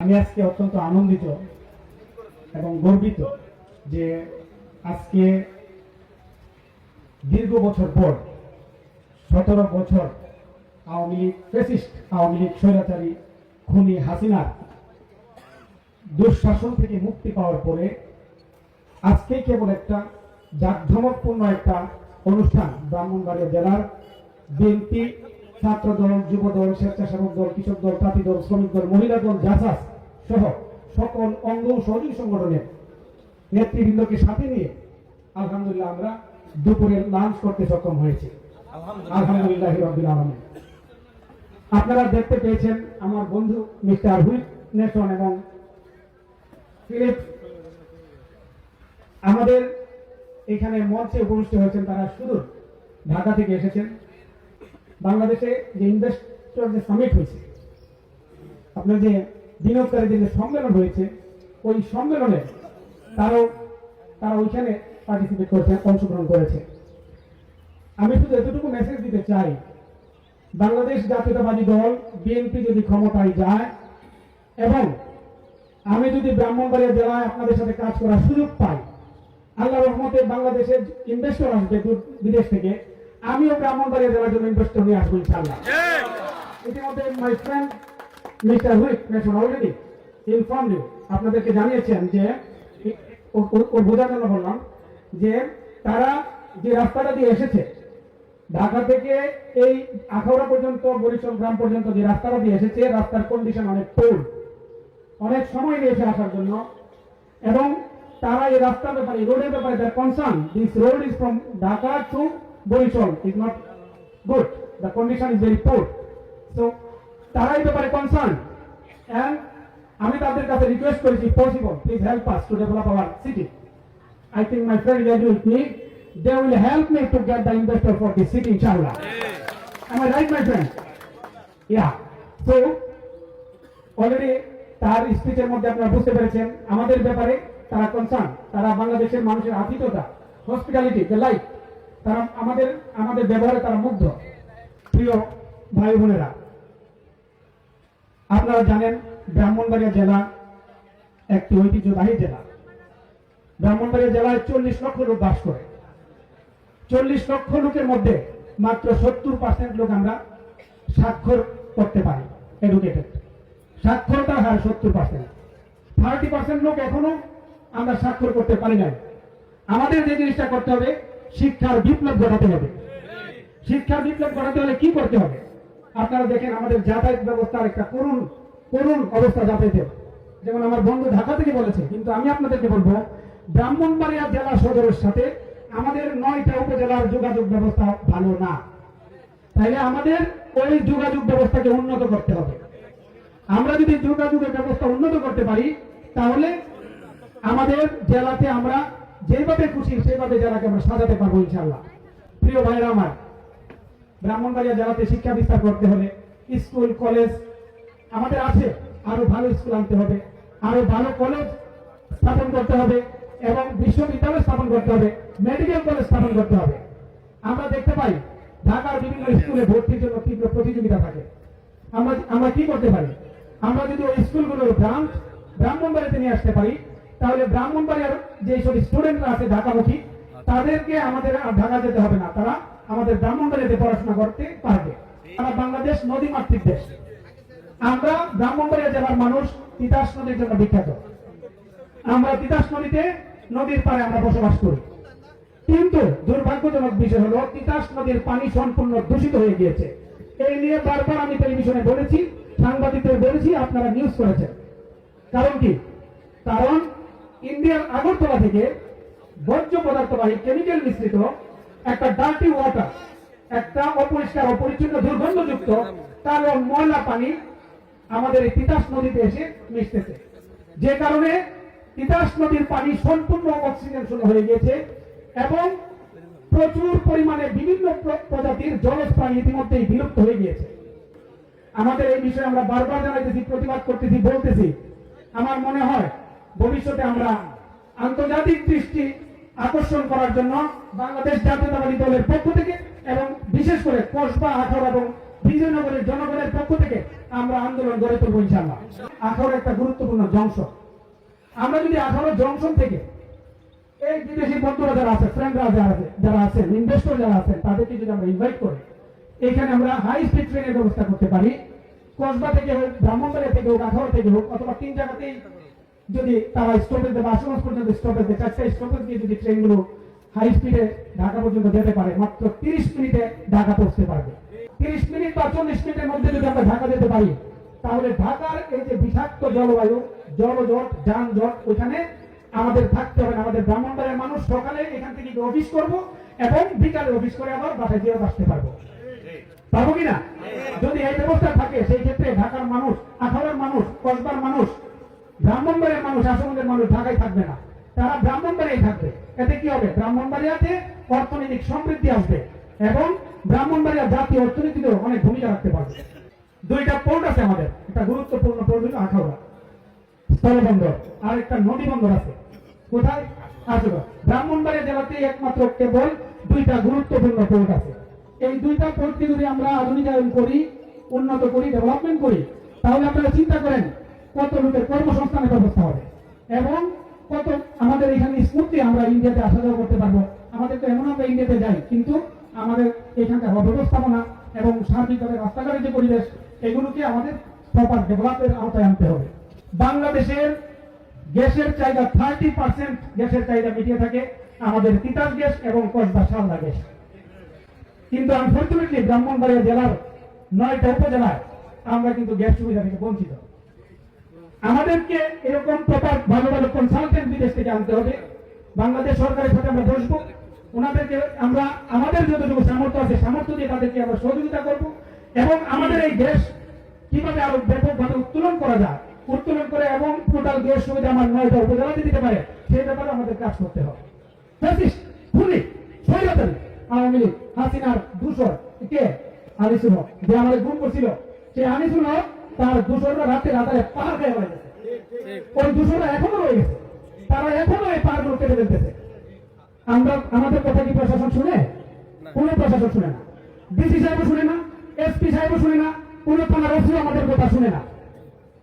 আমি আজকে অত্যন্ত আনন্দিত এবং গর্বিত যে আজকে দীর্ঘ বছর পর, সতেরো বছর Awami league fascist Awami league স্বৈরাচারী খুনি হাসিনার দুঃশাসন থেকে মুক্তি পাওয়ার পরে আজকে কেবল একটা জাঁকজমকপূর্ণ একটা অনুষ্ঠান ব্রাহ্মণবাড়িয়া জেলার বিএনপি ছাত্র দল যুব দল স্বেচ্ছাসেবক দল, কৃষক দল জাতি দল, শ্রমিক দল, মহিলা দল জাসাস সহ সকল অঙ্গ সহযোগী সংগঠনের নেতৃবৃন্দকে সাথে নিয়ে আলহামদুলিল্লাহ আমরা দুপুরে লাঞ্চ করতে সক্ষম হয়েছে। আলহামদুলিল্লাহ। রবিল আলমী আপনারা দেখতে পেয়েছেন আমার বন্ধু মিস্টার হুইট নেশন এবং ফিলিপ। আমাদের এখানে মঞ্চে উপস্থিত হয়েছেন তারা সুদূর ঢাকা থেকে এসেছেন। বাংলাদেশে যে ইনভেস্টর যে সামিট হয়েছে আপনার যে বিনিয়োগকারীদের যে সম্মেলন হয়েছে ওই সম্মেলনে তারাও তারা ওইখানে পার্টিসিপেট করেছে অংশগ্রহণ করেছে। আমি শুধু এতটুকু মেসেজ দিতে চাই বাংলাদেশ জাতীয়তাবাদী দল বিএনপি যদি ক্ষমতায় যায় এবং আমি যদি ব্রাহ্মণবাড়িয়া জেলায় আপনাদের সাথে কাজ করার সুযোগ পাই আল্লাহ রহমতে বাংলাদেশের ইনভেস্টর আসবে বিদেশ থেকে আমিও ব্রাহ্মণবাড়িয়া জেলার জন্য ইনভেস্টর নিয়ে আসব ইনশাল্লাহ ইতিমধ্যে my friend mister Whit Mason already inform you আপনাদেরকে জানিয়েছেন যে বোঝার জন্য বললাম যে, তারা যে রাস্তাটা দিয়ে এসেছে, ঢাকা থেকে এই আখাউড়া পর্যন্ত, বরিশাল গ্রাম পর্যন্ত যে রাস্তাটা দিয়ে এসেছে, রাস্তার কন্ডিশন অনেক পোর অনেক সময় নিয়েছে আসার জন্য। এবং তারা এই রাস্তার ব্যাপারে রোডের ব্যাপারে তার concern this road is from Dhaka to Barishal is not good the condition is very poor so তারা এই ব্যাপারে কনসার্ন অ্যান্ড আমি তাদের কাছে রিকোয়েস্ট করেছি possible please help us to develop our city think my friend is agree with me. They will help me to get the investor for the city, inshallah. Am I right, my friend? Yeah. So, already তার স্পিচের মধ্যে আপনারা বুঝতে পেরেছেন আমাদের ব্যাপারে তারা concern তারা বাংলাদেশের মানুষের আতিথ্যতা হসপিটালিটি দ্য লাইফ তারা আমাদের আমাদের ব্যবহারে তারা মুগ্ধ প্রিয় ভাই বোনেরা আপনারা জানেন ব্রাহ্মণবাড়িয়া জেলা একটি ঐতিহ্যবাহী জেলা। ব্রাহ্মণবাড়িয়া জেলায় চল্লিশ লক্ষ লোক বাস করে। চল্লিশ লক্ষ লোকের মধ্যে মাত্র সত্তর পার্সেন্ট লোক আমরা স্বাক্ষর করতে পারি এডুকেটেড সাক্ষরতার হার সত্তর পার্সেন্ট থার্টি পার্সেন্ট লোক এখনও আমরা স্বাক্ষর করতে পারি নাই। আমাদের যে জিনিসটা করতে হবে, শিক্ষার বিপ্লব ঘটাতে হবে। শিক্ষার বিপ্লব ঘটাতে হলে কি করতে হবে? আপনারা দেখেন আমাদের যাতায়াত ব্যবস্থার একটা করুণ করুণ অবস্থা যাতায়াতের যেমন আমার বন্ধু ঢাকা থেকে বলেছে, কিন্তু আমি আপনাদেরকে বলব, ব্রাহ্মণবাড়িয়া জেলা সদরের সাথে আমাদের নয়টা উপজেলার যোগাযোগ ব্যবস্থা ভালো না। তাইলে আমাদের ওই যোগাযোগ ব্যবস্থাকে উন্নত করতে হবে। আমরা যদি যোগাযোগের ব্যবস্থা উন্নত করতে পারি, তাহলে আমাদের জেলাতে আমরা যেভাবে খুশি সেভাবে জেলাকে আমরা সাজাতে পারব ইনশাল্লাহ প্রিয় ভাইরা আমার ব্রাহ্মণবাড়িয়া জেলাতে শিক্ষা বিস্তার করতে হলে স্কুল, কলেজ আমাদের আছে। আরও ভালো স্কুল আনতে হবে। আরও ভালো কলেজ স্থাপন করতে হবে এবং বিশ্ববিদ্যালয় স্থাপন করতে হবে, মেডিকেল কলেজ স্থাপন করতে হবে। আমরা দেখতে পাই, ঢাকার বিভিন্ন স্কুলে ভর্তির জন্য তীব্র প্রতিযোগিতা থাকে। আমরা আমরা কি করতে পারি? আমরা যদি ওই স্কুলগুলোর ব্রাঞ্চ ব্রাহ্মণবাড়িতে নিয়ে আসতে পারি, তাহলে ব্রাহ্মণবাড়িয়ার যে সব স্টুডেন্টরা আছে ঢাকামুখী, তাদেরকে আমাদের ঢাকা যেতে হবে না। তারা আমাদের ব্রাহ্মণবাড়িতে পড়াশোনা করতে পারবে। আমরা বাংলাদেশ নদী মাতৃক দেশ। আমরা ব্রাহ্মণবাড়িয়া জেলার মানুষ, তিতাস নদীর জন্য বিখ্যাত। আমরা তিতাস নদীতে নদীর পাড়ে আমরা বসবাস করি। কিন্তু দুর্ভাগ্যজনক বিষয় হলো, তিতাস নদীর পানি সম্পূর্ণ দূষিত হয়ে গিয়েছে। এই নিয়ে বারবার আমি টেলিভিশনে বলেছি, সাংবাদিকদের বলেছি, আপনারা নিউজ করেছেন। কারণ কি? কারণ ইন্ডিয়ার আগরতলা থেকে বর্জ্য পদার্থবাহী কেমিক্যাল মিশ্রিত একটা ডার্টি ওয়াটার একটা অপরিষ্কার, অপরিচ্ছন্ন, দুর্গন্ধযুক্ত কালো ময়লা পানি আমাদের এই তিতাস নদীতে এসে মিশতেছে। যে কারণে তিতাস নদীর পানি সম্পূর্ণ অক্সিজেন শূন্য হয়ে গিয়েছে এবং প্রচুর পরিমাণে বিভিন্ন প্রজাতির জলজ প্রাণী ইতিমধ্যেই বিলুপ্ত হয়ে গিয়েছে। আমাদের এই বিষয়ে আমরা বারবার জানাইতেছি, প্রতিবাদ করতেছি, বলতেছি। আমার মনে হয় ভবিষ্যতে আমরা আন্তর্জাতিক দৃষ্টি আকর্ষণ করার জন্য বাংলাদেশ জাতীয়তাবাদী দলের পক্ষ থেকে এবং বিশেষ করে কসবা আঠারো এবং বিজয়নগরের জনগণের পক্ষ থেকে আমরা আন্দোলন গড়ে তুলবো ইনশাল্লাহ আখাউড়া একটা গুরুত্বপূর্ণ জংশন। আমরা যদি আখাউড়া জংশন থেকে এই বিদেশি বন্ধুরা যারা আছে ফ্রেন্ডরা যারা আছে, যারা আছেন ইনভেস্টর যারা আছেন, তাদেরকে যদি আমরা ইনভাইট করি, এখানে আমরা হাই স্পিড ট্রেনের ব্যবস্থা করতে পারি। কসবা থেকে হোক, ব্রাহ্মণবাড়িয়া থেকে হোক, আখাউড়া থেকে হোক, অথবা তিন জায়গাতেই যদি তারা স্টপেজ দেবে আশুগঞ্জ পর্যন্ত স্টপেজ দেয় চারটা স্টপেজ দিয়ে যদি ট্রেনগুলো হাই স্পিডে ঢাকা পর্যন্ত যেতে পারে মাত্র তিরিশ মিনিটে ঢাকা পৌঁছতে পারবে। তিরিশ মিনিট বা চল্লিশ মিনিটের মধ্যে যদি আমরা ঢাকা যেতে পারি তাহলে ঢাকার এই যে বিষাক্ত জলবায়ু জলজট যানজট ওইখানে আমাদের থাকতে হবে না। আমাদের ব্রাহ্মণবাড়িয়ার মানুষ সকালে এখান থেকে অফিস করব এবং বিকালে অফিস করে আবার বাসায় যেয়ে আসতে পারব। পারব কিনা যদি এই ব্যবস্থা থাকে সেই ক্ষেত্রে ঢাকার মানুষ আখাউড়ার মানুষ কসবার মানুষ ব্রাহ্মণবাড়িয়ার মানুষ আসামের মানুষ, ঢাকায় থাকবে না। তারা ব্রাহ্মণবাড়িয়ায় থাকবে। এতে কি হবে? ব্রাহ্মণবাড়িয়াতে অর্থনৈতিক সমৃদ্ধি আসবে এবং ব্রাহ্মণবাড়িয়া জাতীয় অর্থনীতিতেও অনেক ভূমিকা রাখতে পারবে। দুইটা পোর্ট আছে আমাদের। একটা গুরুত্বপূর্ণ পোর্ট হলো আখাউড়া। স্থলবন্দর। আর একটা নদী বন্দর আছে। কোথায়? আসলে ব্রাহ্মণবাড়িয়া জেলাতে একমাত্র কেবল দুইটা গুরুত্বপূর্ণ পোর্ট আছে। এই দুইটা পোর্টকে যদি আমরা আধুনিকায়ন করি, উন্নত করি ডেভেলপমেন্ট করি, তাহলে আপনারা চিন্তা করেন কত লোকের কর্মসংস্থানের ব্যবস্থা হবে? এবং কত আমাদের এখানে স্মুথলি আমরা ইন্ডিয়াতে আসা যাওয়া করতে পারব? আমাদের তো এমন আমরা ইন্ডিয়াতে যাই, কিন্তু আমাদের এখানকার অব্যবস্থাপনা এবং সার্বিকভাবে রাস্তাঘাটের যে পরিবেশ, এগুলোকে আমাদের প্রপার ডেভেলপের আওতায় আনতে হবে। বাংলাদেশের গ্যাসের চাহিদা থার্টি পার্সেন্ট গ্যাসের চাহিদা মিটিয়ে থাকে আমাদের তিতাস গ্যাস এবং কসবা শালদা গ্যাস। কিন্তু আনফর্চুনেটলি ব্রাহ্মণবাড়িয়া জেলার নয়টা উপজেলায় আমরা কিন্তু গ্যাস সুবিধা থেকে বঞ্চিত। আমাদেরকে এরকম প্রপার ভালো ভালো কনসালটেন্ট বিদেশ থেকে আনতে হবে। বাংলাদেশ সরকারের সাথে আমরা বসবো। ওনাদেরকে আমরা, আমাদের যতটুকু সামর্থ্য আছে, সামর্থ্য দিয়ে তাদেরকে আমরা সহযোগিতা করব। এবং আমাদের এই গ্যাস কীভাবে আরও ব্যাপকভাবে উত্তোলন করা যায়, উত্তোলন করে এবং টোটাল গ্যাস সুবিধা আমার নয়টা উপজেলাতে দিতে পারে, সেই ব্যাপারে আমাদের কাজ করতে হবে। ফ্যাসিস্ট, খুনি আওয়ামী লীগ, হাসিনার দূষর, কে? আনিসুল হক, যে আমাদের গুম করছিল সেই আনিসুল হক তার দূষররা রাতে রাতারে পাহাড় খেয়ে হয়ে গেছে। ওই দূষররা এখনও রয়ে গেছে। তারা এখনও এই পাহাড়গুলো কেটে ফেলতেছে। আমরা আমাদের কথা কি প্রশাসন শুনে? কোন প্রশাসন শুনে না। ডিসি সাহেবও শুনে না এসপি সাহেবও শুনে না কোন থানার ওসি আমাদের কথা শুনে না।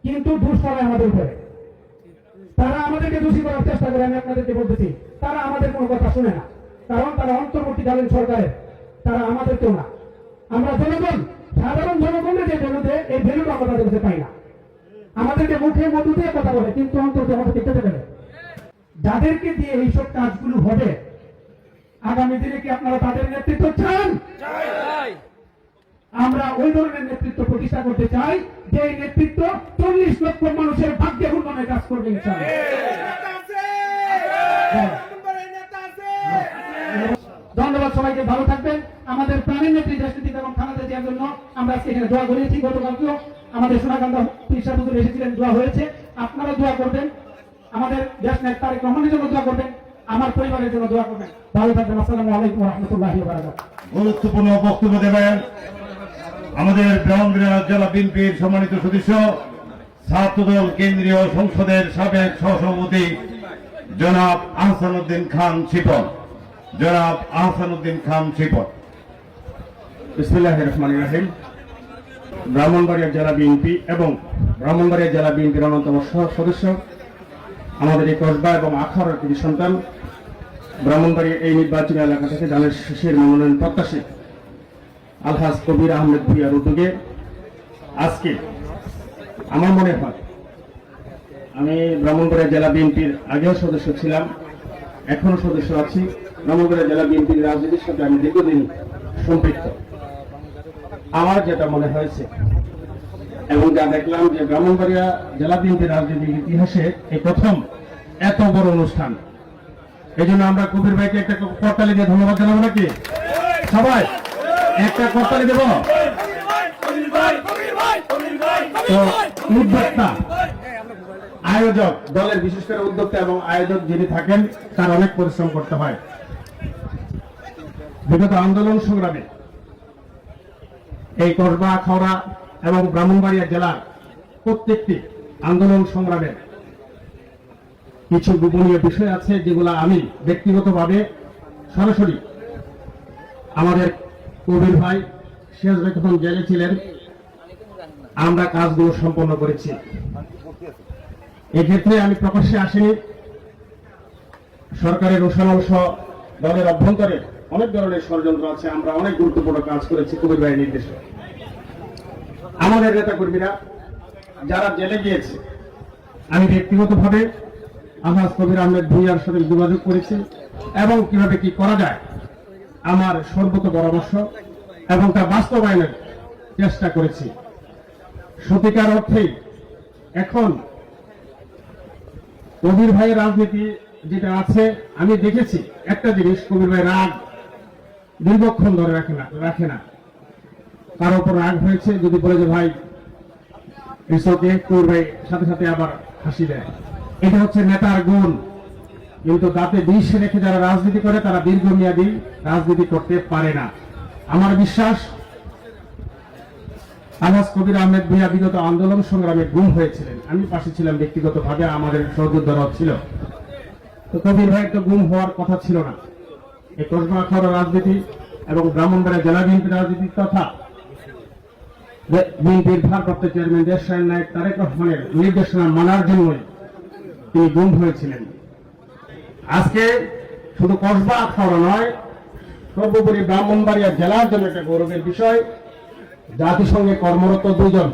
কিন্তু দোষ করে আমাদের উপরে। তারা আমাদেরকে দোষী করার চেষ্টা করে আমি আপনাদেরকে বলতেছি তারা আমাদের কোনো কথা শুনে না। কারণ তারা অন্তর্বর্তীকালীন সরকারের তারা আমাদেরকেও না। আমরা জনগণ সাধারণ জনগণের যে ভ্যালু দেয় এই ভ্যালুটা আমরা তাদের কাছে পাই না। আমাদেরকে মুখে মধু দিয়ে কথা বলে কিন্তু অন্তত আমাদেরকে কেটে ফেলে যাদেরকে দিয়ে এইসব কাজগুলো হবে আগামী দিনে কি আপনারা তাদের নেতৃত্ব চান? আমরা ওই ধরনের নেতৃত্ব প্রতিষ্ঠা করতে চাই যে নেতৃত্ব চল্লিশ লক্ষ মানুষের ভাগ্যে উন্নয়নের কাজ করবে ধন্যবাদ সবাইকে ভালো থাকবেন। আমাদের প্রাণের নেত্রী দেশনীতি এবং খানাতে দেওয়ার জন্য আমরা আজকে এখানে দোয়া করেছি গতকালকেও আমাদের সোনাকান্দা পিসা হুজুর এসেছিলেন দোয়া হয়েছে। আপনারা দোয়া করবেন। আমাদের দেশ নেতা তারেক রহমানের জন্য দোয়া করবেন। আমার পরিবারের জন্য দোয়া করবেন। ভালো থাকবেন। আসসালামু আলাইকুম রহমতুল্লাহ গুরুত্বপূর্ণ বক্তব্য দেবেন আমাদের ব্রাহ্মণবাড়িয়া জেলা বিএনপির সম্মানিত সদস্য ছাত্রদল কেন্দ্রীয় সংসদের সাবেক সহসভাপতি জনাব আহসানুদ্দিন খান শিপন। জনাব আহসানুদ্দিন খান শিপন। বিসমিল্লাহ রহমান রাহিম। ব্রাহ্মণবাড়িয়া জেলা বিএনপি এবং ব্রাহ্মণবাড়িয়া জেলা বিএনপির অন্যতম সদস্য, আমাদের এই কসবা এবং আখার কৃতি সন্তান ব্রাহ্মণবাড়িয়া এই নির্বাচনী এলাকা থেকে জানের শেষের মনোনয়ন প্রত্যাশী আলহাজ কবির আহমেদ ভুইয়ার উদ্যোগে আজকে আমার মনে হয় আমি ব্রাহ্মণবাড়িয়া জেলা বিএনপির আগেও সদস্য ছিলাম, এখনও সদস্য আছি। ব্রাহ্মণবাড়িয়া জেলা বিএনপির রাজনীতির সাথে আমি দীর্ঘদিন সম্পৃক্ত। আমার যেটা মনে হয়েছে, এবং যা দেখলাম যে ব্রাহ্মণবাড়িয়া জেলা বিএনপির রাজনীতির ইতিহাসে এই প্রথম এত বড় অনুষ্ঠান। এই জন্য আমরা কবির ভাইকে একটা করতালি দিয়ে ধন্যবাদ জানাব নাকি? সবাই, একটা করতালি দেব? উদ্যোক্তা, আয়োজক, দলের বিশেষ করে উদ্যোক্তা এবং আয়োজক যিনি থাকেন, তার অনেক পরিশ্রম করতে হয়। বিগত আন্দোলন সংগ্রামে এই করবা খাওড়া এবং ব্রাহ্মণবাড়িয়া জেলার প্রত্যেকটি আন্দোলন সংগ্রামের কিছু গোপনীয় বিষয় আছে যেগুলো আমি ব্যক্তিগতভাবে সরাসরি আমাদের কবির ভাই সিরাজ ভাই জেলে ছিলেন। আমরা কাজগুলো সম্পন্ন করেছি। এক্ষেত্রে আমি প্রকাশ্যে আসিনি। সরকারের রোশন অংশ দলের অভ্যন্তরে অনেক ধরনের ষড়যন্ত্র আছে, আমরা অনেক গুরুত্বপূর্ণ কাজ করেছি কবির ভাইয়ের নির্দেশে। আমাদের নেতা কর্মীরা যারা জেলে গিয়েছে, আমি ব্যক্তিগতভাবে আহাজ কবির আহমেদ ভুইয়ার সাথে যোগাযোগ করেছি, এবং কীভাবে কি করা যায়, আমার সর্বত পরামর্শ, এবং তা বাস্তবায়নের চেষ্টা করেছি। সত্যিকার অর্থেই এখন কবির ভাইয়ের রাজনীতি যেটা আছে, আমি দেখেছি। একটা জিনিস, কবির ভাই রাগ দীর্ঘক্ষণ ধরে রাখে না রাখে না। কারও উপর রাগ হয়েছে, যদি বলে যে, ভাই কবির ভাই সাথে সাথে আবার হাসি দেয়। এটা হচ্ছে নেতার গুণ। কিন্তু দাঁতে বিষ রেখে যারা রাজনীতি করে, তারা দীর্ঘমেয়াদী রাজনীতি করতে পারে না। আমার বিশ্বাস আনাস কবির আহমেদ ভুইয়া বিগত আন্দোলন সংগ্রামে গুম হয়েছিলেন। আমি পাশে ছিলাম ব্যক্তিগতভাবে, আমাদের সহযোদ্ধারাও ছিল। তো কবির ভাই, তো গুম হওয়ার কথা ছিল না। এই কসবা আখাউড়া রাজনীতি এবং ব্রাহ্মণবাড়িয়া জেলা বিএনপি রাজনীতি তথা বিএনপির ভারপ্রাপ্ত চেয়ারম্যান দেশায়ন নায়ক তারেক রহমানের নির্দেশনা মানার জন্যই তিনি গুম হয়েছিলেন। আজকে শুধু কসবা আখাউড়া নয়, সর্বোপরি ব্রাহ্মণবাড়িয়া জেলার জন্য একটা গৌরবের বিষয়, জাতিসংঘে কর্মরত দুজন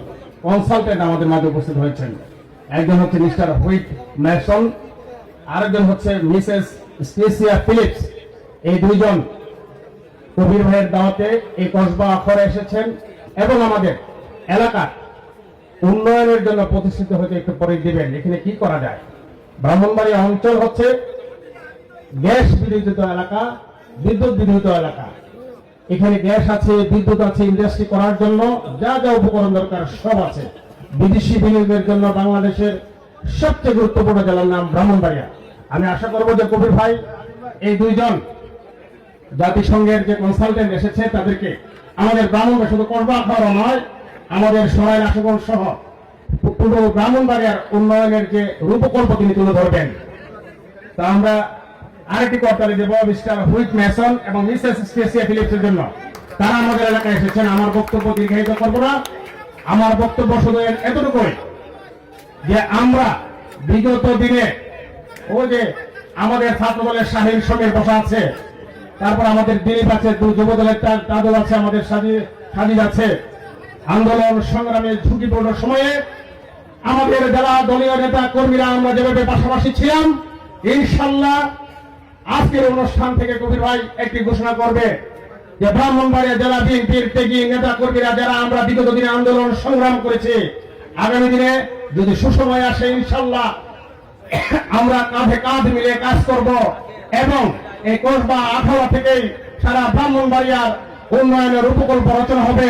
কনসালটেন্ট আমাদের মাঝে উপস্থিত হয়েছেন। একজন হচ্ছে মিস্টার হুইট ম্যাসন, আরেকজন হচ্ছে মিসেস স্পেসিয়া ফিলিপস। এই দুইজন কবির ভাইয়ের দাওয়াতে এই কসবা আখড়ে এসেছেন এবং আমাদের এলাকার উন্নয়নের জন্য প্রতিষ্ঠিত হতে একটু পরে দিবেন। এখানে কি করা যায়? ব্রাহ্মণবাড়িয়া অঞ্চল হচ্ছে গ্যাস বিদ্যুৎ এলাকা, বিদ্যুৎ বিদ্যুৎ এলাকা। এখানে গ্যাস আছে, বিদ্যুৎ আছে ইন্ডাস্ট্রি করার জন্য। যা যা উপকরণ দরকার সব আছে। বিদেশি বিনিয়োগের জন্য বাংলাদেশের সবচেয়ে গুরুত্বপূর্ণ জেলার নাম ব্রাহ্মণবাড়িয়া। আমি আশা করব যে কবির ভাই, এই দুইজন জাতিসংঘের যে কনসালটেন্ট এসেছে, তাদেরকে আমাদের ব্রাহ্মণবাড়ি শুধু করবা খাওয়া নয়, আমাদের সরাই আশুগঞ্জ সহ পুরো ব্রাহ্মণবাড়িয়ার উন্নয়নের যে রূপকল্প তিনি তুলে ধরবেন। তা আমরা আরেকটি করতালি দেব, মিস্টার হুইট ম্যাসন এবং মিসেস স্পেসিয়া ফিলিপসের জন্য। তারা আমাদের এলাকায় এসেছেন, আমার বক্তব্য দীর্ঘায়িত করব না। আমার বক্তব্য শুধু এতটুকুই যে আমরা বিগত দিনে ও যে আমাদের ছাত্র দলের শাহীন সমীর বসা আছে তারপর আমাদের দিলীপ আছে, দু যুব দলের তাদল আছে, আমাদের সাজি সাজিদ আছে। আন্দোলন সংগ্রামের ঝুঁকিপূর্ণ সময়ে আমাদের যারা দলীয় নেতা, কর্মীরা, আমরা যেভাবে পাশাপাশি ছিলাম, ইনশাল্লাহ আজকের অনুষ্ঠান থেকে কবির ভাই একটি ঘোষণা করবে যে ব্রাহ্মণবাড়িয়া জেলা বিএনপির ত্যাগী নেতা কর্মীরা যারা আমরা বিগত দিনে আন্দোলন সংগ্রাম করেছি, আগামী দিনে যদি সুসময় আসে, ইনশাল্লাহ আমরা কাঁধে কাঁধ মিলে কাজ করব এবং এই কসবা আঠারো থেকেই সারা ব্রাহ্মণবাড়িয়ার উন্নয়নের উপকল্প রচনা হবে।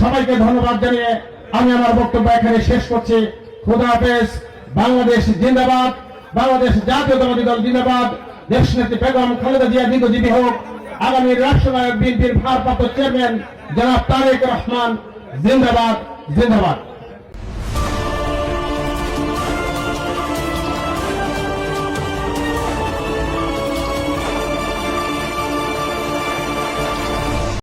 সবাইকে ধন্যবাদ জানিয়ে আমি আমার বক্তব্য এখানে শেষ করছি। খুদা হাফেজ। বাংলাদেশ জিন্দাবাদ। বাংলাদেশ জাতীয়তাবাদী দল জিন্দাবাদ। দেশনেত্রী বেগম খালেদা জিয়া দীর্ঘজীবী হোক। আগামী রাষ্ট্রনায়ক বিএনপির ভারপ্রাপ্ত চেয়ারম্যান জনাব তারেক রহমান জিন্দাবাদ জিন্দাবাদ।